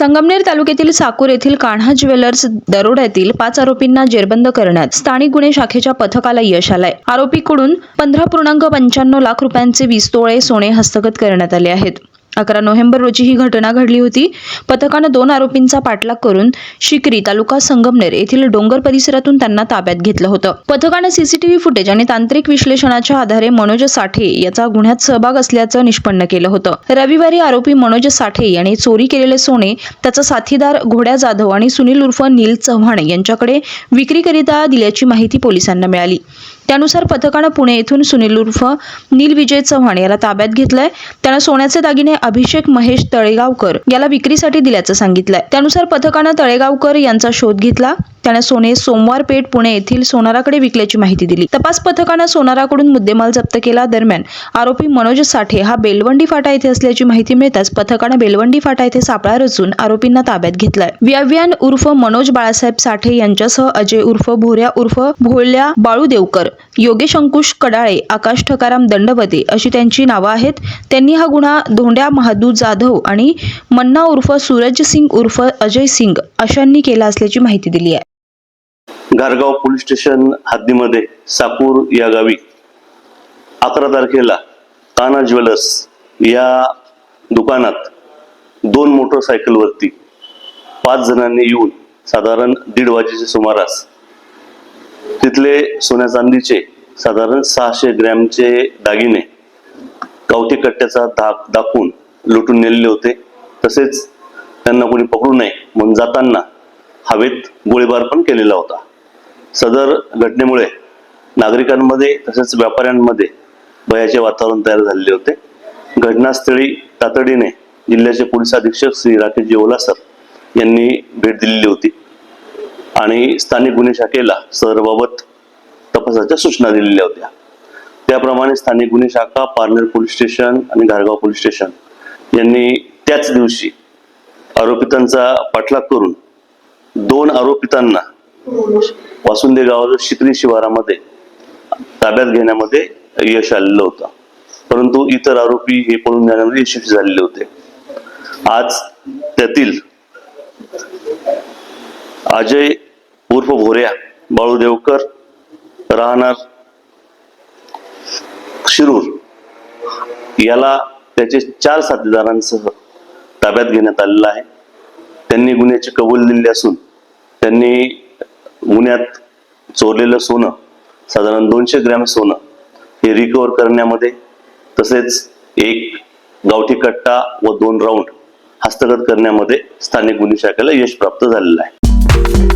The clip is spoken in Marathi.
संगमनेर तालुक्यातील साकूर येथील कान्हा ज्वेलर्स दरोड्यातील पाच आरोपींना जेरबंद करण्यात स्थानिक गुन्हे शाखेच्या पथकाला यश आलंय. आरोपीकडून पंधरा पूर्णांक पंच्याण्णव लाख रुपयांचे वीस तोळे सोने हस्तगत करण्यात आले आहेत. अकरा नोव्हेंबर रोजी ही घटना घडली होती. पथकानं दोन आरोपींचा पाठलाग करून शिकरी तालुका संगमनेर येथील डोंगर परिसरातून त्यांना ताब्यात घेतलं होतं. पथकानं सीसीटीव्ही फुटेज आणि तांत्रिक विश्लेषणाच्या आधारे मनोज साठे याचा गुन्ह्यात सहभाग असल्याचं निष्पन्न केलं होतं. रविवारी आरोपी मनोज साठे याने चोरी केलेले सोने त्याचा साथीदार घोड्या जाधव आणि सुनील उर्फ नील चव्हाण यांच्याकडे विक्रीकरिता दिल्याची माहिती पोलिसांना मिळाली. त्यानुसार पथकानं पुणे येथून सुनील उर्फ नील विजय चव्हाण याला ताब्यात घेतलंय. त्यानं सोन्याचे दागिने अभिषेक महेश तळेगावकर याला विक्रीसाठी दिल्याचं सांगितलंय. त्यानुसार पथकानं तळेगावकर यांचा शोध घेतला. त्यानं सोने सोमवार पेठ पुणे येथील सोनाराकडे विकल्याची माहिती दिली. तपास पथकानं सोनाराकडून मुद्देमाल जप्त केला. दरम्यान आरोपी मनोज साठे हा बेलवंडी फाटा येथे असल्याची माहिती मिळताच पथकानं बेलवंडी फाटा येथे सापळा रचून आरोपींना ताब्यात घेतलाय. व्याव्यान उर्फ मनोज बाळासाहेब साठे यांच्यासह अजय उर्फ भोऱ्या उर्फ भोळ्या बाळू देवकर योगेश अंकुश कडाळे आकाश ठकाराम दंडवते अशी त्यांची नावं आहेत. त्यांनी हा गुन्हा धोंड्या महादू जाधव आणि मन्ना उर्फ सूरज सिंग उर्फ अजय सिंग अशांनी केला असल्याची माहिती दिली आहे. गारगाव पोलीस स्टेशन हद्दीमध्ये साकूर या गावी अकरा तारखेला काना ज्वेलर्स या दुकानात दोन मोटरसायकलवरती पाच जणांनी येऊन साधारण दीड वाजेच्या सुमारास तिथले सोन्या चांदीचे साधारण सहाशे ग्रॅमचे दागिने गावठी कट्ट्याचा धाक दाखवून लुटून नेलेले होते. तसेच त्यांना कोणी पकडू नये म्हणून जाताना हवेत गोळीबार पण केलेला होता. सदर घटनेमुळे नागरिकांमध्ये तसेच व्यापाऱ्यांमध्ये भयाचे वातावरण तयार झालेले होते. घटनास्थळी तातडीने जिल्ह्याचे पोलीस अधीक्षक श्री राकेशजी ओलासर यांनी भेट दिलेली होती आणि स्थानिक गुन्हे शाखेला सदरबाबत तपासाच्या सूचना दिलेल्या होत्या. त्याप्रमाणे स्थानिक गुन्हे शाखा पारनेर पोलीस स्टेशन आणि घारगाव पोलीस स्टेशन यांनी त्याच दिवशी आरोपितांचा पाठलाग करून दोन आरोपितांना वासुंदे गावाच्या शिकरी शिवारामध्ये ताब्यात घेण्यामध्ये यश आलेलं होतं. परंतु इतर आरोपी हे पळून जाण्यामध्ये यशस्वी झालेले होते. आज त्यातील अजय उर्फ भोऱ्या बाळू देवकर राहणार शिरूर याला त्याचे चार साथीदारांसह ताब्यात घेण्यात आलेला आहे. त्यांनी गुन्ह्याची कबूल दिली असून त्यांनी गुन्ह्यात चोरलेलं सोनं साधारण दोनशे ग्रॅम सोनं हे रिकवर करण्यामध्ये तसेच एक गावठी कट्टा व दोन राऊंड हस्तगत करण्यामध्ये स्थानिक गुन्हे शाखेला यश प्राप्त झालेलं आहे.